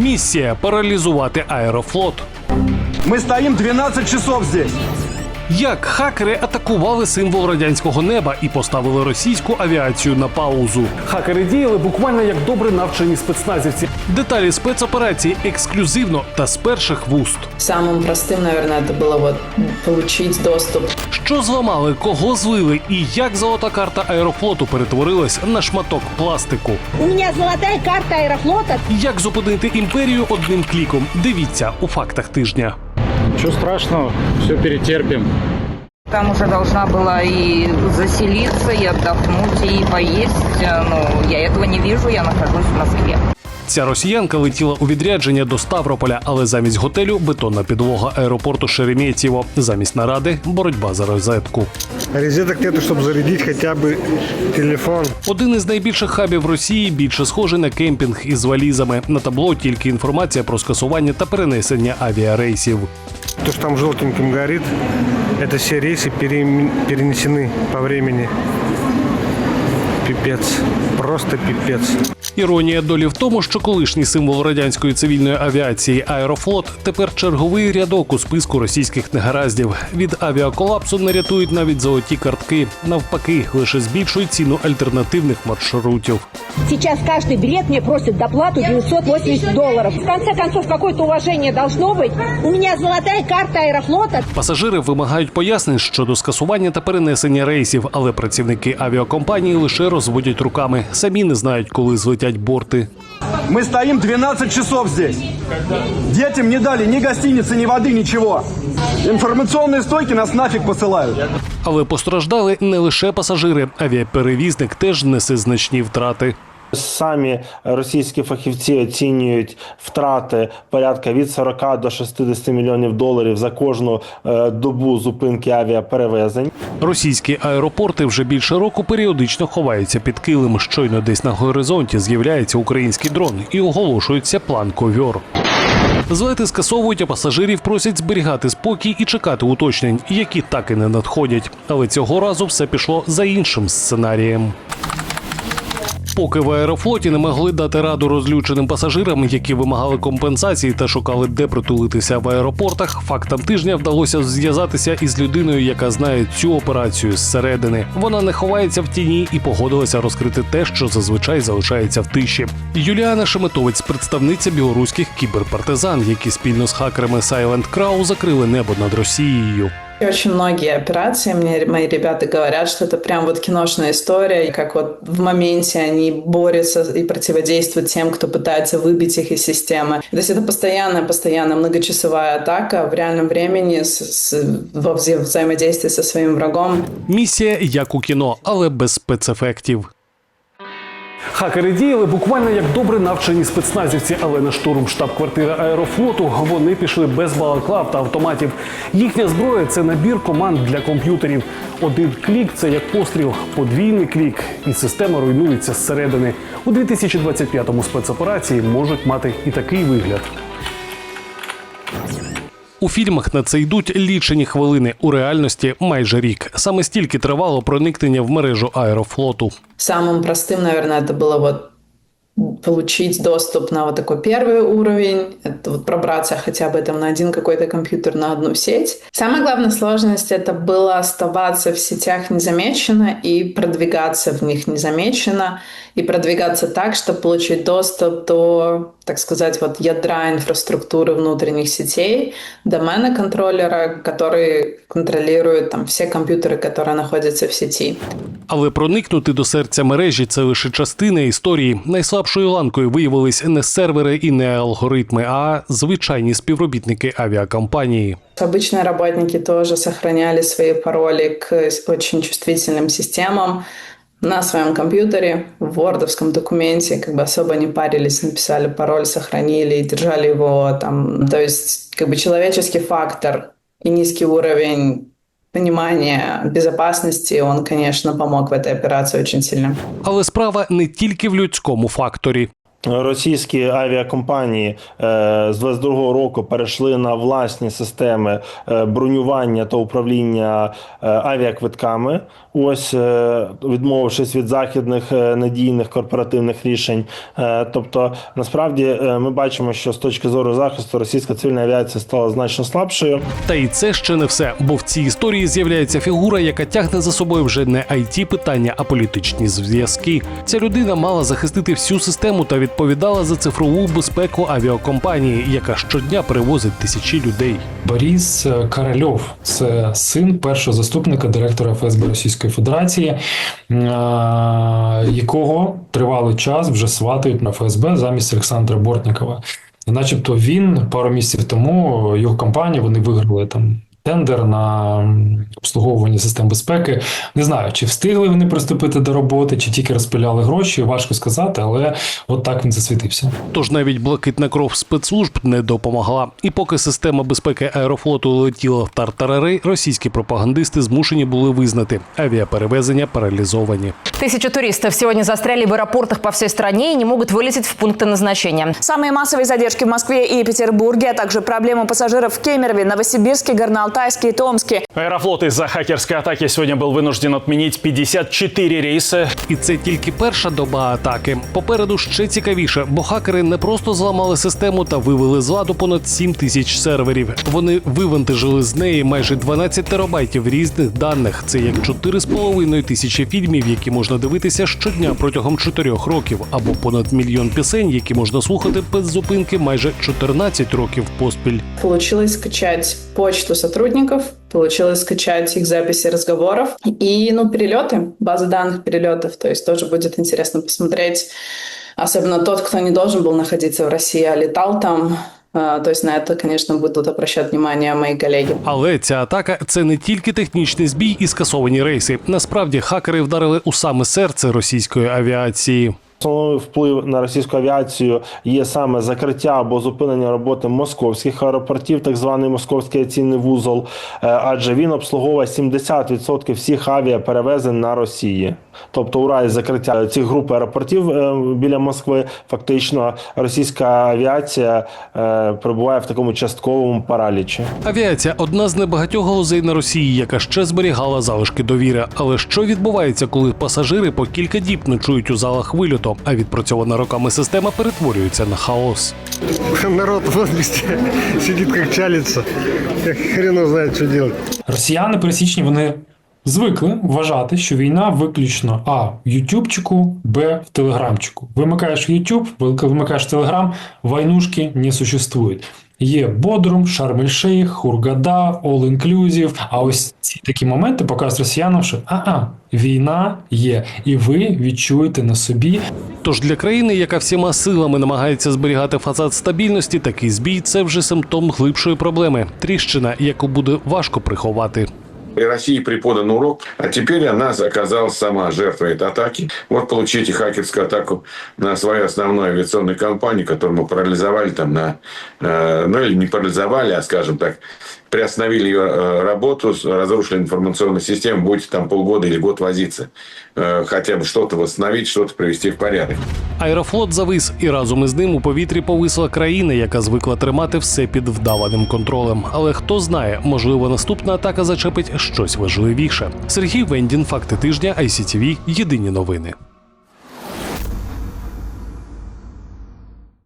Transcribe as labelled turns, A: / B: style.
A: Місія паралізувати аерофлот.
B: Ми стоїмо 12 часов здесь
A: Як хакери атакували символ радянського неба і поставили російську авіацію на паузу. Хакери діяли буквально як добре навчені спецназівці. Деталі спецоперації ексклюзивно та з перших вуст.
C: Самым простым, наверное, это было вот получить доступ
A: Що зламали, кого злили і як золота карта аерофлоту перетворилась на шматок пластику.
D: У меня золотая карта аэрофлота.
A: Як зупинити імперію одним кліком? Дивіться у фактах тижня.
E: Ничего страшного, все перетерпим.
F: Там уже должна была и заселиться, и отдохнуть, и поесть. Но я этого не вижу, я нахожусь в Москве.
A: Ця росіянка летіла у відрядження до Ставрополя, але замість готелю бетонна підлога аеропорту Шереметьєво. Замість наради боротьба за розетку.
G: Розеток нету, чтобы зарядить хотя бы телефон.
A: Один із найбільших хабів Росії більше схожий на кемпінг із валізами. На табло тільки інформація про скасування та перенесення авіарейсів.
G: То, что там желтеньким горит, это все рейсы перем- перенесены по времени. Пипец. Просто пипец.
A: Іронія долі в тому, що колишній символ радянської цивільної авіації Аерофлот тепер черговий рядок у списку російських негараздів. Від авіаколапсу не рятують навіть золоті картки. Навпаки, лише збільшують ціну альтернативних маршрутів.
D: Сейчас каждый билет мне просит доплату 980 долларов. В конце концов, какое-то уважение должно быть. У меня золотая карта аэрофлота.
A: Пасажири вимагають пояснень щодо скасування та перенесення рейсів, але працівники авіакомпанії лише розводять руками. Самі не знають, коли злетять борти.
B: Мы стоим 12 часов здесь. Детям не дали ни гостиницы, ни воды, ничего. Информационные стойки нас нафиг посылают.
A: Але постраждали не лише пасажири. Авіаперевізник теж несе значні втрати.
H: Самі російські фахівці оцінюють втрати порядка від 40 до 60 мільйонів доларів за кожну е, добу зупинки авіаперевезень.
A: Російські аеропорти вже більше року періодично ховаються під килим. Щойно десь на горизонті з'являється український дрон і оголошується план ковьор. Злети скасовують, а пасажирів просять зберігати спокій і чекати уточнень, які так і не надходять. Але цього разу все пішло за іншим сценарієм. Поки в аерофлоті не могли дати раду розлюченим пасажирам, які вимагали компенсації та шукали, де притулитися в аеропортах, фактам тижня вдалося зв'язатися із людиною, яка знає цю операцію зсередини. Вона не ховається в тіні і погодилася розкрити те, що зазвичай залишається в тиші. Юліана Шеметовець, представниця білоруських кіберпартизан, які спільно з хакерами Silent Crow закрили небо над Росією.
C: И очень многие операции, мне мои ребята говорят, что это прям вот киношная история, и как вот в моменте они борются и противодействуют тем, кто пытается выбить их из системы. То есть это постоянная, постоянная многочасовая атака в реальном времени с, с- во вза- взаимодействии со своим врагом.
A: Місія як у кіно, але без спецефектів. Хакери діяли буквально як добре навчені спецназівці, але на штурм штаб-квартири аерофлоту вони пішли без балаклав та автоматів. Їхня зброя це набір команд для комп'ютерів. Один клік це як постріл, подвійний клік, і система руйнується зсередини. У 2025-му спецоперації можуть мати і такий вигляд. У фільмах на це йдуть лічені хвилини. У реальності майже рік. Саме стільки тривало проникнення в мережу аерофлоту.
C: Самым простым, наверное, это было вот получить доступ на вот такой первый уровень, это вот пробраться хотя бы там на один какой-то компьютер, на одну сеть. Самая главная сложность это было оставаться в сетях незамеченно и продвигаться в них незамеченно, и продвигаться так, чтобы получить доступ до, так сказать, вот ядра инфраструктуры внутренних сетей, домена контроллера, который контролирует там все компьютеры, которые находятся в сети.
A: Але проникнути до серця мережі це лише частина історії. Найслабшою ланкою виявились не сервери і не алгоритми, а звичайні співробітники авіакомпанії.
C: Обычные работники тоже сохраняли свои пароли к очень чувствительным системам на своем компьютере, в вордовском документе, как бы особо не парились, написали пароль, сохранили и держали его там. То есть как бы человеческий фактор и низкий уровень понимания безопасности, он, конечно, помог в этой операции очень сильно.
A: Але справа не тільки в людському факторі.
H: Російські авіакомпанії е, з 22-го року перейшли на власні системи е, бронювання та управління е, авіаквитками. Ось відмовившись від західних надійних корпоративних рішень. Тобто, насправді, ми бачимо, що з точки зору захисту російська цивільна авіація стала значно слабшою.
A: Та і це ще не все, бо в цій історії з'являється фігура, яка тягне за собою вже не it питання, а політичні зв'язки. Ця людина мала захистити всю систему та відповідала за цифрову безпеку авіакомпанії, яка щодня перевозить тисячі людей.
I: Борис Каральов, це син першого заступника директора ФСБ Російської Федерації, якого тривалий час вже сватають на ФСБ замість Олександра Бортнікова. Начебто він пару місяців тому його компанія вони виграли там Тендер на м, обслуговування систем безпеки. Не знаю, чи встигли вони приступити до роботи, чи тільки розпиляли гроші. Важко сказати, але от так він засвітився.
A: Тож навіть блакитна кров спецслужб не допомогла. І поки система безпеки аерофлоту летіла в тартарари, російські пропагандисти змушені були визнати авіаперевезення паралізовані.
J: Тысячи туристов сегодня застряли в аэропортах по всей стране и не могут вылететь в пункты назначения.
K: Самые массовые задержки в Москве и Петербурге, а также проблемы пассажиров в Кемерове, Новосибирске, Горно-Алтайске и Томске.
L: Аэрофлот из-за хакерской атаки сегодня был вынужден отменить 54 рейса.
A: І це тільки перша доба атаки. Попереду ще цікавіше, бо хакери не просто зламали систему та вивели з ладу понад 7 тисяч серверів. Вони вивантажили з неї майже 12 терабайтів різних даних. Це як 4,5 тисячі фільмів, які можна дивитися щодня протягом 4 років, або понад мільйон пісень, які можна слухати без зупинки майже 14 років поспіль.
C: Получилось скачать почту сотрудников, получилось скачать их записи разговоров и, ну, перелеты, базы данных перелетов. То есть тоже будет интересно посмотреть, особенно тот, кто не должен был находиться в России, а летал там. Э, То есть на это, конечно, будут обращать внимание мои коллеги.
A: Але ця атака це не тільки технічний збій і скасовані рейси. Насправді хакери вдарили у саме серце російської авіації.
H: Основний вплив на російську авіацію є саме закриття або зупинення роботи московських аеропортів, так званий московський авіаційний вузол, е, адже він обслуговує 70% всіх авіаперевезень на Росії. Тобто, у разі закриття цих груп аеропортів е, біля Москви, фактично російська авіація е, перебуває в такому частковому паралічі.
A: Авіація одна з небагатьох галузей на Росії, яка ще зберігала залишки довіри. Але що відбувається, коли пасажири по кілька діб ночують у залах вильоту, а відпрацьована роками система перетворюється на хаос?
G: Народ вот везде сидит как чалится. Как хрен его знает, что.
I: Росіяни пересічні вони звикли вважати, що війна виключно а в Ютубчику, б в Телеграмчику. Вимикаєш Ютуб, вимикаєш Телеграм, войнушки не существують. Є Бодрум, Шарм-ель-Шейх, Хургада, All Inclusive. А ось ці такі моменти показують росіянам, що а-а, війна є, і ви відчуєте на собі
A: Тож для країни, яка всіма силами намагається зберігати фасад стабільності, такий збій це вже симптом глибшої проблеми. Тріщина, яку буде важко приховати.
M: И России преподан урок, а теперь она оказалась сама жертвой этой атаки. Вот получите хакерскую атаку на свою основную авиационную компанию, которую мы парализовали там на... э, ну, или не парализовали, а, скажем так, приостановили ее э, работу, с- разрушили информационную систему, будете там полгода или год возиться. Э, хотя бы что-то восстановить, что-то привести в порядок.
A: Аерофлот завис, і разом із ним у повітрі повисла країна, яка звикла тримати все під вдаваним контролем. Але хто знає, можливо, наступна атака зачепить щось важливіше. Сергій Вендін, факти тижня, ICTV, єдині новини.